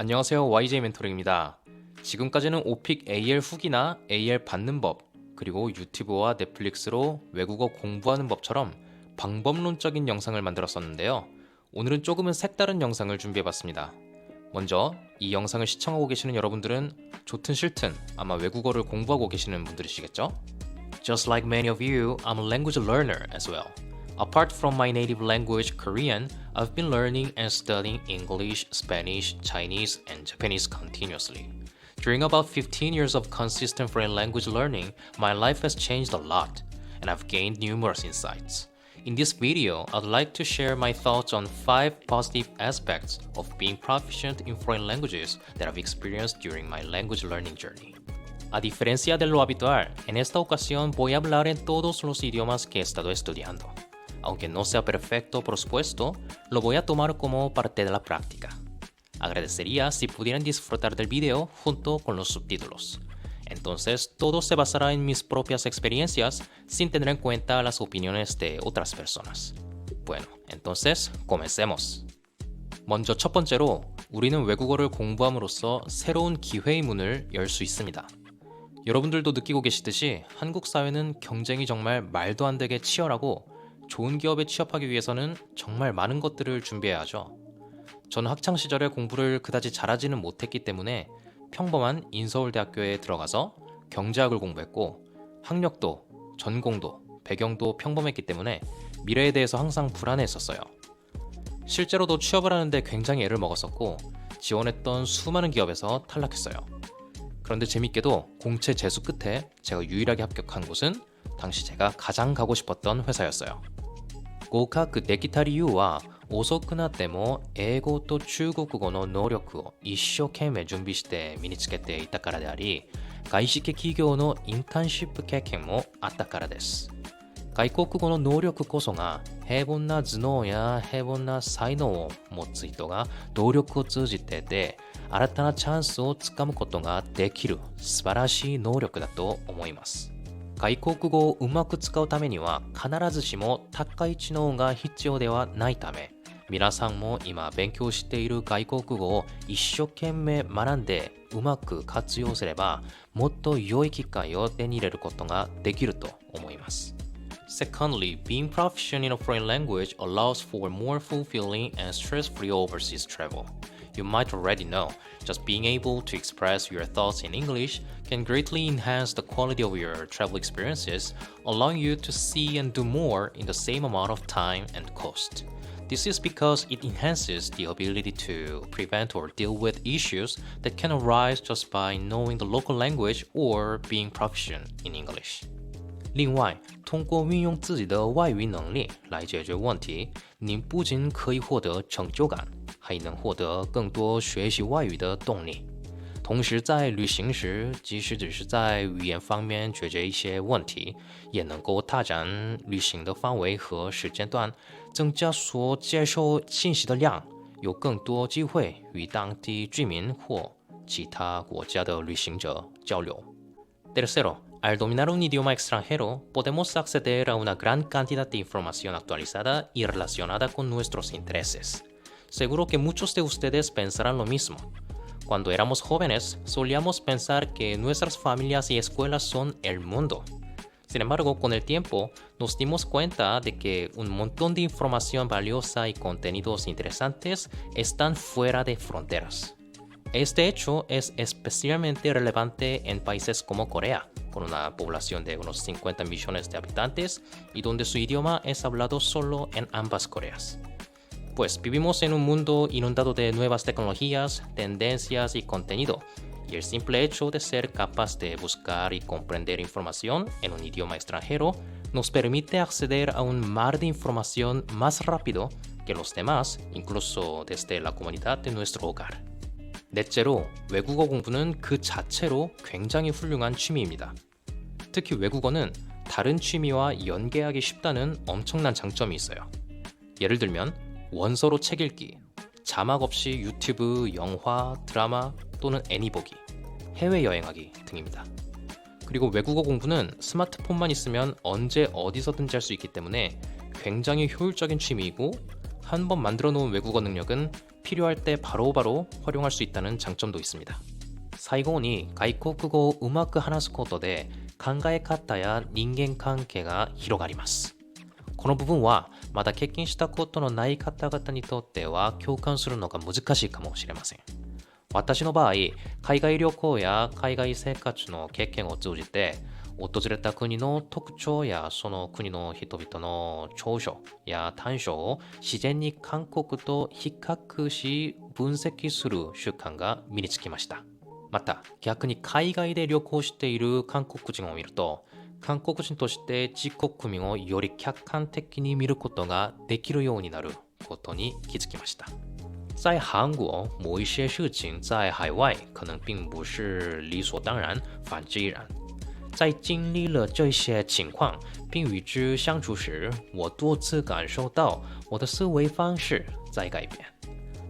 안녕하세요. YJ 멘토링입니다. 지금까지는 오픽 AL 후기나 AL 받는 법, 그리고 유튜브와 넷플릭스로 외국어 공부하는 법처럼 방법론적인 영상을 만들었었는데요. 오늘은 조금은 색다른 영상을 준비해봤습니다. 먼저 이 영상을 시청하고 계시는 여러분들은 좋든 싫든 아마 외국어를 공부하고 계시는 분들이시겠죠? Just like many of you, I'm a language learner as well. Apart from my native language, Korean, I've been learning and studying English, Spanish, Chinese, and Japanese continuously. During about 15 years of consistent foreign language learning, my life has changed a lot, and I've gained numerous insights. In this video, I'd like to share my thoughts on 5 positive aspects of being proficient in foreign languages that I've experienced during my language learning journey. A diferencia de lo habitual, en esta ocasión voy a hablar en todos los idiomas que he estado estudiando. Aunque no sea perfecto, por supuesto, lo voy a tomar como parte de la práctica. Agradecería si pudieran disfrutar del video junto con los subtítulos. Entonces, todo se basará en mis propias experiencias sin tener en cuenta las opiniones de otras personas. Bueno, entonces, comencemos. 먼저 첫 번째로 우리는 외국어를 공부함으로써 새로운 기회의 문을 열 수 있습니다. 여러분들도 느끼고 계시듯이 한국 사회는 경쟁이 정말 말도 안 되게 치열하고 좋은 기업에 취업하기 위해서는 정말 많은 것들을 준비해야 하죠. 저는 학창 시절에 공부를 그다지 잘하지는 못했기 때문에 평범한 인서울대학교에 들어가서 경제학을 공부했고 학력도 전공도 배경도 평범했기 때문에 미래에 대해서 항상 불안해했었어요. 실제로도 취업을 하는데 굉장히 애를 먹었었고 지원했던 수많은 기업에서 탈락했어요. 그런데 재밌게도 공채 재수 끝에 제가 유일하게 합격한 곳은 당시 제가 가장 가고 싶었던 회사였어요. 合格できた理由は遅くなっても英語と中国語の能力を一生懸命準備して身につけていたからであり外資系企業のインターンシップ経験もあったからです外国語の能力こそが平凡な頭脳や平凡な才能を持つ人が努力を通じてで新たなチャンスをつかむことができる素晴らしい能力だと思います 外国語をうまく使うためには必ずしも高い知能が必要ではないため皆さんも今勉強している外国語を一生懸命学んでうまく活用すればもっと良い機会を手に入れることができると思います Secondly, being proficient in a foreign language allows for more fulfilling and stress-free overseas travel. You might already know, just being able to express your thoughts in English can greatly enhance the quality of your travel experiences, allowing you to see and do more in the same amount of time and cost. This is because it enhances the ability to prevent or deal with issues that can arise just by knowing the local language or being proficient in English. 另外，通过运用自己的外语能力来解决问题，您不仅可以获得成就感， 还能获得更多学习外语的动力。同时，在旅行时，即使只是在语言方面解决一些问题，也能够拓展旅行的范围和时间段，增加所接受信息的量，有更多机会与当地居民或其他国家的旅行者交流。Tercero, al dominar un idioma extranjero, podemos acceder a una gran cantidad de información actualizada y relacionada con nuestros intereses. Seguro que muchos de ustedes pensarán lo mismo. Cuando éramos jóvenes, solíamos pensar que nuestras familias y escuelas son el mundo. Sin embargo, con el tiempo, nos dimos cuenta de que un montón de información valiosa y contenidos interesantes están fuera de fronteras. Este hecho es especialmente relevante en países como Corea, con una población de unos 50 millones de habitantes y donde su idioma es hablado solo en ambas Coreas. Pues vivimos en un mundo inundado de nuevas tecnologías, tendencias y contenido, y el simple hecho de ser capaz de buscar y comprender información en un idioma extranjero nos permite acceder a un mar de información más rápido que los demás, incluso desde la comunidad de nuestro hogar. 넷째로 외국어 공부는 그 자체로 굉장히 훌륭한 취미입니다. 특히 외국어는 다른 취미와 연계하기 쉽다는 엄청난 장점이 있어요. 예를 들면 원서로 책 읽기, 자막 없이 유튜브, 영화, 드라마 또는 애니 보기, 해외 여행하기 등입니다. 그리고 외국어 공부는 스마트폰만 있으면 언제 어디서든지 할 수 있기 때문에 굉장히 효율적인 취미이고 한 번 만들어 놓은 외국어 능력은 필요할 때 바로바로 활용할 수 있다는 장점도 있습니다. 最後に外国語をうまく話すことで考え方や人間関係が広がります。この部分は まだ経験したことのない方々にとっては共感するのが難しいかもしれません。私の場合、海外旅行や海外生活の経験を通じて、訪れた国の特徴やその国の人々の長所や短所を自然に韓国と比較し分析する習慣が身につきました。また逆に海外で旅行している韓国人を見ると韓国人として自国民をより客観的に見ることができるようになることに気づきました。在韩国，某一些事情在海外可能并不是理所当然，反之亦然。在经历了这些情况并与之相处时，我多次感受到我的思维方式在改变。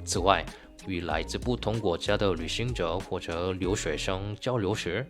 此外，与来自不同国家的旅行者或者留学生交流时，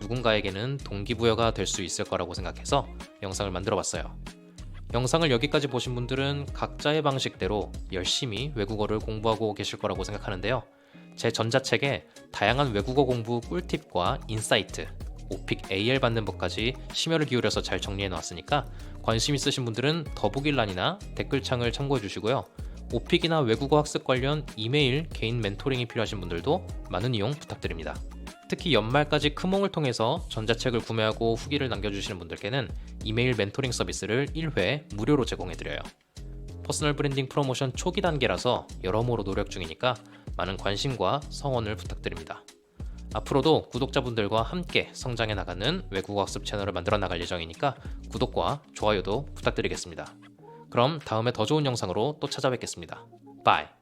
누군가에게는 동기부여가 될 수 있을 거라고 생각해서 영상을 만들어 봤어요. 영상을 여기까지 보신 분들은 각자의 방식대로 열심히 외국어를 공부하고 계실 거라고 생각하는데요. 제 전자책에 다양한 외국어 공부 꿀팁과 인사이트, 오픽 AL 받는 법까지 심혈을 기울여서 잘 정리해 놨으니까 관심 있으신 분들은 더보기란이나 댓글창을 참고해 주시고요. 오픽이나 외국어 학습 관련 이메일 개인 멘토링이 필요하신 분들도 많은 이용 부탁드립니다. 특히 연말까지 크몽을 통해서 전자책을 구매하고 후기를 남겨주시는 분들께는 이메일 멘토링 서비스를 1회 무료로 제공해드려요. 퍼스널 브랜딩 프로모션 초기 단계라서 여러모로 노력 중이니까 많은 관심과 성원을 부탁드립니다. 앞으로도 구독자분들과 함께 성장해 나가는 외국어 학습 채널을 만들어 나갈 예정이니까 구독과 좋아요도 부탁드리겠습니다. 그럼 다음에 더 좋은 영상으로 또 찾아뵙겠습니다. 바이.